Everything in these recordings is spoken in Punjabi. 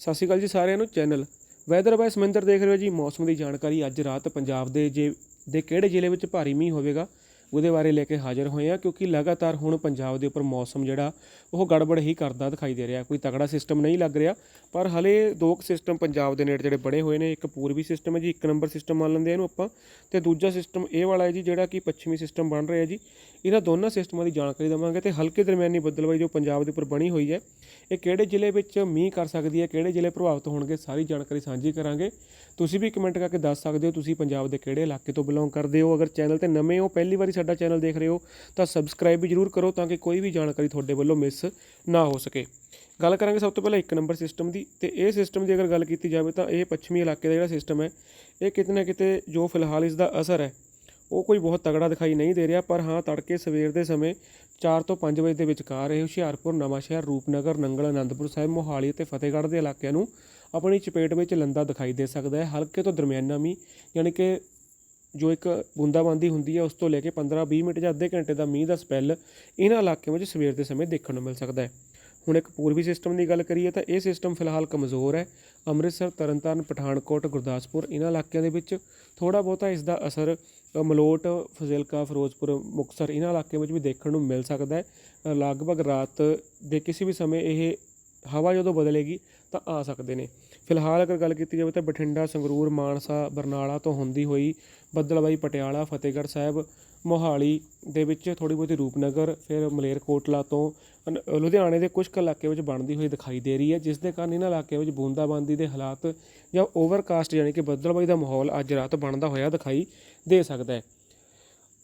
ਸਤਿ ਸ਼੍ਰੀ ਅਕਾਲ ਜੀ ਸਾਰਿਆਂ ਨੂੰ, ਚੈਨਲ ਵੈਦਰ ਬਾਈ ਸਮਿੰਦਰ ਦੇਖ ਰਹੇ ਹੋ ਜੀ। ਮੌਸਮ ਦੀ ਜਾਣਕਾਰੀ ਅੱਜ ਰਾਤ ਪੰਜਾਬ ਦੇ ਜੇ ਦੇ ਕਿਹੜੇ ਜ਼ਿਲ੍ਹੇ ਵਿੱਚ ਭਾਰੀ ਮੀਂਹ ਹੋਵੇਗਾ? ਉਹਦੇ ਬਾਰੇ ਲੈ ਕੇ ਹਾਜ਼ਰ ਹੋਏ ਆ, ਕਿਉਂਕਿ ਲਗਾਤਾਰ ਹੁਣ ਪੰਜਾਬ ਦੇ ਉੱਪਰ ਮੌਸਮ ਜਿਹੜਾ, ਉਹ ਗੜਬੜ ਹੀ ਕਰਦਾ ਦਿਖਾਈ ਦੇ ਰਿਹਾ। ਕੋਈ ਤਗੜਾ ਸਿਸਟਮ ਨਹੀਂ ਲੱਗ ਰਿਹਾ, ਪਰ ਹਲੇ ਦੋ ਕੁ ਸਿਸਟਮ ਪੰਜਾਬ ਦੇ ਨੇੜੇ ਜਿਹੜੇ ਬਣੇ ਹੋਏ ਨੇ, ਇੱਕ ਪੂਰਬੀ ਸਿਸਟਮ ਹੈ ਜੀ, ਇੱਕ ਨੰਬਰ ਸਿਸਟਮ ਮੰਨ ਲੈਂਦੇ ਇਹਨੂੰ ਆਪਾਂ, ਤੇ ਦੂਜਾ ਸਿਸਟਮ ਇਹ ਵਾਲਾ ਹੈ ਜੀ, ਜਿਹੜਾ ਕਿ ਪੱਛਮੀ ਸਿਸਟਮ ਬਣ ਰਿਹਾ ਜੀ। ਇਹਨਾਂ ਦੋਨਾਂ ਸਿਸਟਮਾਂ ਦੀ ਜਾਣਕਾਰੀ ਦੇਵਾਂਗੇ ਤੇ ਹਲਕੇ ਦਰਮਿਆਨੀ ਬੱਦਲਬਾਈ ਜੋ ਪੰਜਾਬ ਦੇ ਉੱਪਰ ਬਣੀ ਹੋਈ ਹੈ, ਇਹ ਕਿਹੜੇ ਜ਼ਿਲ੍ਹੇ ਵਿੱਚ ਮੀਂਹ ਕਰ ਸਕਦੀ ਹੈ, ਕਿਹੜੇ ਜ਼ਿਲ੍ਹੇ ਪ੍ਰਭਾਵਿਤ ਹੋਣਗੇ, ਸਾਰੀ ਜਾਣਕਾਰੀ ਸਾਂਝੀ ਕਰਾਂਗੇ। ਤੁਸੀਂ ਵੀ ਕਮੈਂਟ ਕਰਕੇ ਦੱਸ ਸਕਦੇ ਹੋ, ਤੁਸੀਂ ਪੰਜਾਬ ਦੇ ਕਿਹੜੇ ਇਲਾਕੇ ਤੋਂ ਬਿਲੋਂਗ ਕਰਦੇ ਹੋ। ਅਗਰ ਚੈਨਲ ਤੇ ਨਵੇਂ ਹੋ, ਪਹਿਲੀ ਵਾਰੀ ਸਾਡਾ ਚੈਨਲ ਦੇਖ ਰਹੇ ਹੋ ਤਾਂ ਸਬਸਕ੍ਰਾਈਬ ਵੀ ਜਰੂਰ ਕਰੋ ਤਾਂ ਕਿ ਕੋਈ ਵੀ ਜਾਣਕਾਰੀ ਤੁਹਾਡੇ ਵੱਲੋਂ ਮਿਸ ਨਾ ਹੋ ਸਕੇ। ਗੱਲ ਕਰਾਂਗੇ ਸਭ ਤੋਂ ਪਹਿਲਾਂ ਇੱਕ ਨੰਬਰ ਸਿਸਟਮ ਦੀ ਤੇ ਇਹ ਸਿਸਟਮ ਦੀ ਅਗਰ ਗੱਲ ਕੀਤੀ ਜਾਵੇ ਤਾਂ ਇਹ ਪੱਛਮੀ ਇਲਾਕੇ ਦਾ ਜਿਹੜਾ ਸਿਸਟਮ ਹੈ, ਇਹ ਕਿਤੇ ਨਾ ਕਿਤੇ ਜੋ ਫਿਲਹਾਲ ਇਸ ਦਾ ਅਸਰ ਹੈ, ਉਹ ਕੋਈ ਬਹੁਤ ਤਗੜਾ ਦਿਖਾਈ ਨਹੀਂ ਦੇ ਰਿਹਾ ਪਰ ਹਾਂ ਤੜਕੇ ਸਵੇਰ ਦੇ ਸਮੇਂ 4 ਤੋਂ 5 ਵਜੇ ਦੇ ਵਿਚਕਾਰ ਇਹ ਹੁਸ਼ਿਆਰਪੁਰ, ਨਵਾਂਸ਼ਹਿਰ, ਰੂਪਨਗਰ, ਨੰਗਲ ਆਨੰਦਪੁਰ ਸਾਹਿਬ, ਮੋਹਾਲੀ ਅਤੇ ਫਤਿਹਗੜ੍ਹ ਦੇ ਇਲਾਕਿਆਂ ਨੂੰ ਆਪਣੀ ਚਪੇਟ ਵਿੱਚ ਲੰਦਾ ਦਿਖਾਈ ਦੇ ਸਕਦਾ ਹੈ। ਹਲਕੇ ਤੋਂ ਦਰਮਿਆਨਾ ਮੀਂਹ ਯਾਨੀ ਕਿ ਜੋ ਇੱਕ ਬੂੰਦਾਬਾਂਦੀ ਹੁੰਦੀ ਹੈ ਉਸ ਤੋਂ ਲੈ ਕੇ 15-20 ਮਿੰਟ ਜਾਂ ਅੱਧੇ ਘੰਟੇ ਦਾ ਮੀਂਹ ਦਾ ਸਪੈਲ ਇਹਨਾਂ ਇਲਾਕਿਆਂ ਵਿੱਚ ਸਵੇਰ ਦੇ ਸਮੇਂ ਦੇਖਣ ਨੂੰ ਮਿਲ ਸਕਦਾ ਹੈ। ਹੁਣ ਇੱਕ ਪੂਰਬੀ ਸਿਸਟਮ ਦੀ ਗੱਲ ਕਰੀਏ ਤਾਂ ਇਹ ਸਿਸਟਮ ਫਿਲਹਾਲ ਕਮਜ਼ੋਰ ਹੈ। ਅੰਮ੍ਰਿਤਸਰ, ਤਰਨਤਾਰਨ, ਪਠਾਨਕੋਟ, ਗੁਰਦਾਸਪੁਰ ਇਹਨਾਂ ਇਲਾਕਿਆਂ ਦੇ ਵਿੱਚ ਥੋੜਾ ਬਹੁਤਾ ਇਸ ਦਾ ਅਸਰ ਮਲੋਟ, ਫਜ਼ਿਲਕਾ, ਫਿਰੋਜ਼ਪੁਰ, ਮੁਕਤਸਰ ਇਹਨਾਂ ਇਲਾਕਿਆਂ ਵਿੱਚ ਵੀ ਦੇਖਣ ਨੂੰ ਮਿਲ ਸਕਦਾ ਹੈ। ਲਗਭਗ ਰਾਤ ਦੇ ਕਿਸੇ ਵੀ ਸਮੇਂ ਇਹ ਹਵਾ ਜਦੋਂ ਬਦਲੇਗੀ ਤਾਂ ਆ ਸਕਦੇ ਨੇ। ਫਿਲਹਾਲ ਅਗਰ ਗੱਲ ਕੀਤੀ ਜਾਵੇ ਤਾਂ ਬਠਿੰਡਾ, ਸੰਗਰੂਰ, ਮਾਨਸਾ, ਬਰਨਾਲਾ ਤੋਂ ਹੁੰਦੀ ਹੋਈ ਬੱਦਲਬਾਈ ਪਟਿਆਲਾ, ਫਤਿਹਗੜ੍ਹ ਸਾਹਿਬ, ਮੋਹਾਲੀ ਦੇ ਵਿੱਚ ਥੋੜੀ ਬਹੁਤੀ ਰੂਪਨਗਰ, ਫਿਰ ਮਲੇਰਕੋਟਲਾ ਤੋਂ ਲੁਧਿਆਣੇ ਦੇ ਕੁਝ ਕੁ ਇਲਾਕੇ ਵਿੱਚ ਬਣਦੀ ਹੋਈ ਦਿਖਾਈ ਦੇ ਰਹੀ ਹੈ, ਜਿਸ ਦੇ ਕਾਰਨ ਇਹਨਾਂ ਇਲਾਕਿਆਂ ਵਿੱਚ ਬੂੰਦਾਬਾਂਦੀ ਦੇ ਹਾਲਾਤ ਜਾਂ ਓਵਰਕਾਸਟ ਯਾਨੀ ਕਿ ਬੱਦਲਬਾਈ ਦਾ ਮਾਹੌਲ ਅੱਜ ਰਾਤ ਬਣਦਾ ਹੋਇਆ ਦਿਖਾਈ ਦੇ ਸਕਦਾ ਹੈ।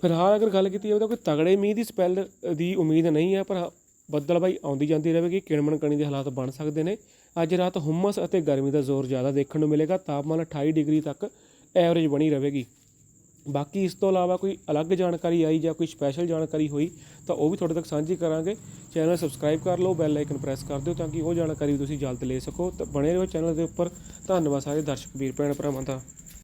ਫਿਲਹਾਲ ਅਗਰ ਗੱਲ ਕੀਤੀ ਜਾਵੇ ਤਾਂ ਕੋਈ ਤਗੜੇ ਮੀਂਹ ਦੀ ਸਪੈਲ ਦੀ ਉਮੀਦ ਨਹੀਂ ਹੈ, ਪਰ ਬੱਦਲਬਾਈ ਆਉਂਦੀ ਜਾਂਦੀ ਰਹੇਗੀ ਕਿਣਮਣ ਕਣੀ ਦੇ ਹਾਲਾਤ ਬਣ ਸਕਦੇ ਨੇ। ਅੱਜ ਰਾਤ ਹੁਮਸ ਅਤੇ ਗਰਮੀ ਦਾ ਜ਼ੋਰ ਜ਼ਿਆਦਾ ਦੇਖਣ ਨੂੰ ਮਿਲੇਗਾ। ਤਾਪਮਾਨ 28 ਡਿਗਰੀ ਤੱਕ ਐਵਰੇਜ ਬਣੀ ਰਹੇਗੀ। ਬਾਕੀ ਇਸ ਤੋਂ ਇਲਾਵਾ ਕੋਈ ਅਲੱਗ ਜਾਣਕਾਰੀ ਆਈ ਜਾਂ ਕੋਈ ਸਪੈਸ਼ਲ ਜਾਣਕਾਰੀ ਹੋਈ ਤਾਂ ਉਹ ਵੀ ਤੁਹਾਡੇ ਤੱਕ ਸਾਂਝੀ ਕਰਾਂਗੇ। ਚੈਨਲ ਸਬਸਕ੍ਰਾਈਬ ਕਰ ਲਓ ਬੈਲ ਆਈਕਨ ਪ੍ਰੈਸ ਕਰ ਦਿਓ ਤਾਂ ਕਿ ਉਹ ਜਾਣਕਾਰੀ ਵੀ ਤੁਸੀਂ ਜਲਦ ਲੈ ਸਕੋ। ਤਾਂ ਬਣੇ ਰਹੋ ਚੈਨਲ ਦੇ ਉੱਪਰ। ਧੰਨਵਾਦ ਸਾਰੇ ਦਰਸ਼ਕ, ਵੀਰ ਭੈਣ ਭਰਾਵਾਂ ਦਾ।